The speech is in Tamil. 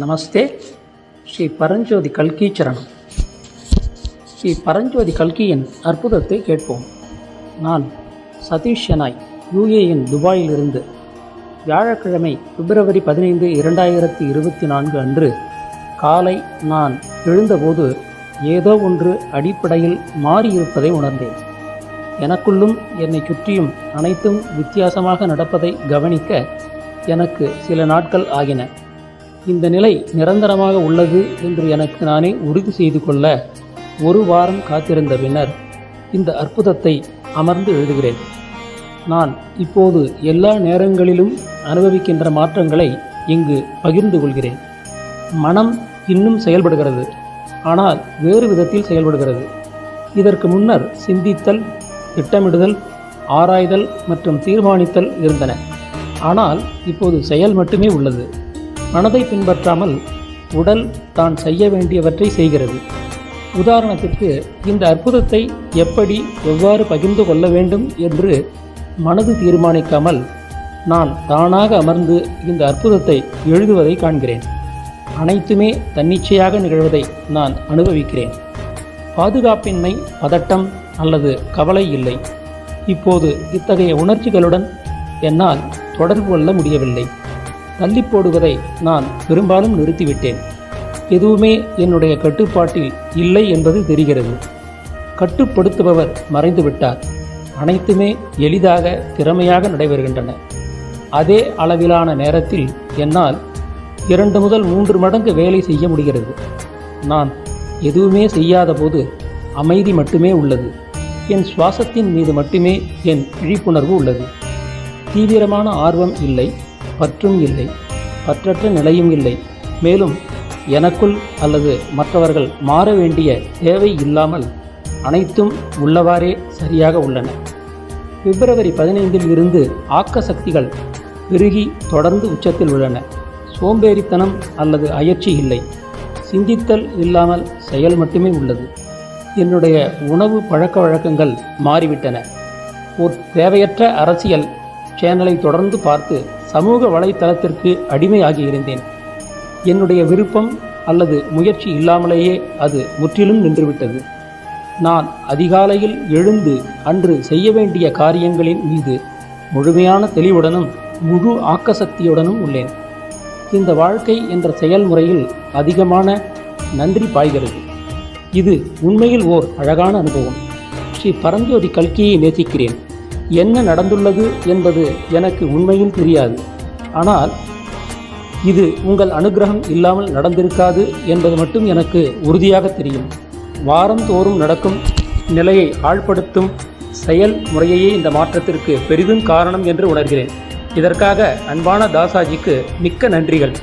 நமஸ்தே. ஸ்ரீ பரஞ்சோதி கல்கி சரணம் ஸ்ரீ பரஞ்சோதி கல்கியின் அற்புதத்தை கேட்போம். நான் சதீஷ் ஷெனாய் யுஏஎன் துபாயிலிருந்து. வியாழக்கிழமை பிப்ரவரி பதினைந்து இரண்டாயிரத்தி இருபத்தி நான்கு அன்று காலை நான் எழுந்தபோது ஏதோ ஒன்று அடிப்படையில் மாறியிருப்பதை உணர்ந்தேன். எனக்குள்ளும் என்னை சுற்றியும் அனைத்தும் வித்தியாசமாக நடப்பதை கவனிக்க எனக்கு சில நாட்கள் ஆகின. இந்த நிலை நிரந்தரமாக உள்ளது என்று எனக்கு நானே உறுதி செய்து கொள்ள ஒரு வாரம் காத்திருந்த பின்னர் இந்த அற்புதத்தை அமர்ந்து எழுதுகிறேன். நான் இப்போது எல்லா நேரங்களிலும் அனுபவிக்கின்ற மாற்றங்களை இங்கு பகிர்ந்து கொள்கிறேன். மனம் இன்னும் செயல்படுகிறது ஆனால் வேறு விதத்தில் செயல்படுகிறது. இதற்கு முன்னர் சிந்தித்தல் திட்டமிடுதல் ஆராய்தல் மற்றும் தீர்மானித்தல் இருந்தன. ஆனால் இப்போது செயல் மட்டுமே உள்ளது. மனதை பின்பற்றாமல் உடல் தான் செய்ய வேண்டியவற்றை செய்கிறது. உதாரணத்திற்கு இந்த அற்புதத்தை எப்படி எவ்வாறு பகிர்ந்து கொள்ள வேண்டும் என்று மனது தீர்மானிக்காமல் நான் தானாக அமர்ந்து இந்த அற்புதத்தை எழுதுவதை காண்கிறேன். அனைத்துமே தன்னிச்சையாக நிகழ்வதை நான் அனுபவிக்கிறேன். பாதுகாப்பின்மை பதட்டம் அல்லது கவலை இல்லை. இப்போது இத்தகைய உணர்ச்சிகளுடன் என்னால் தொடர்பு கொள்ள முடியவில்லை. தள்ளி போடுவதை நான் பெரும்பாலும் நிறுத்திவிட்டேன். எதுவுமே என்னுடைய கட்டுப்பாட்டில் இல்லை என்பது தெரிகிறது. கட்டுப்படுத்துபவர் மறைந்துவிட்டார். அனைத்துமே எளிதாக திறமையாக நடைபெறுகின்றன. அதே அளவிலான நேரத்தில் என்னால் இரண்டு முதல் மூன்று மடங்கு வேலை செய்ய முடிகிறது. நான் எதுவுமே செய்யாத போது அமைதி மட்டுமே உள்ளது. என் சுவாசத்தின் மீது மட்டுமே என் விழிப்புணர்வு உள்ளது. தீவிரமான ஆர்வம் இல்லை. பற்றும் இல்லை பற்றற்ற நிலையும் இல்லை. மேலும் எனக்குள் அல்லது மற்றவர்கள் மாற வேண்டிய தேவை இல்லாமல் அனைத்தும் உள்ளவாறே சரியாக உள்ளன. பிப்ரவரி பதினைந்தில் இருந்து ஆக்க சக்திகள் பெருகி தொடர்ந்து உச்சத்தில் உள்ளன. சோம்பேறித்தனம் அல்லது அயற்சி இல்லை. சிந்தித்தல் இல்லாமல் செயல் மட்டுமே உள்ளது. என்னுடைய உணவு பழக்க வழக்கங்கள் மாறிவிட்டன. ஒரு தேவையற்ற அரசியல் சேனலை தொடர்ந்து பார்த்து சமூக வலைத்தளத்திற்கு அடிமையாகி இருந்தேன். என்னுடைய விருப்பம் அல்லது முயற்சி இல்லாமலேயே அது முற்றிலும் நின்றுவிட்டது. நான் அதிகாலையில் எழுந்து அன்று செய்ய வேண்டிய காரியங்களின் மீது முழுமையான தெளிவுடனும் முழு ஆக்கசக்தியுடனும் உள்ளேன். இந்த வாழ்க்கை என்ற செயல்முறையில் அதிகமான நன்றி பாய்கிறது. இது உண்மையில் ஓர் அழகான அனுபவம். ஸ்ரீ பரஞ்சோதி கல்கியை நேசிக்கிறேன். என்ன நடந்துள்ளது என்பது எனக்கு உண்மையில் தெரியாது. ஆனால் இது உங்கள் அனுகிரகம் இல்லாமல் நடந்திருக்காது என்பது மட்டும் எனக்கு உறுதியாக தெரியும். வாரந்தோறும் நடக்கும் நிலையை ஆழ்படுத்தும் செயல் முறையையே இந்த மாற்றத்திற்கு பெரிதும் காரணம் என்று உணர்கிறேன். இதற்காக அன்பான தாசாஜிக்கு மிக்க நன்றிகள்.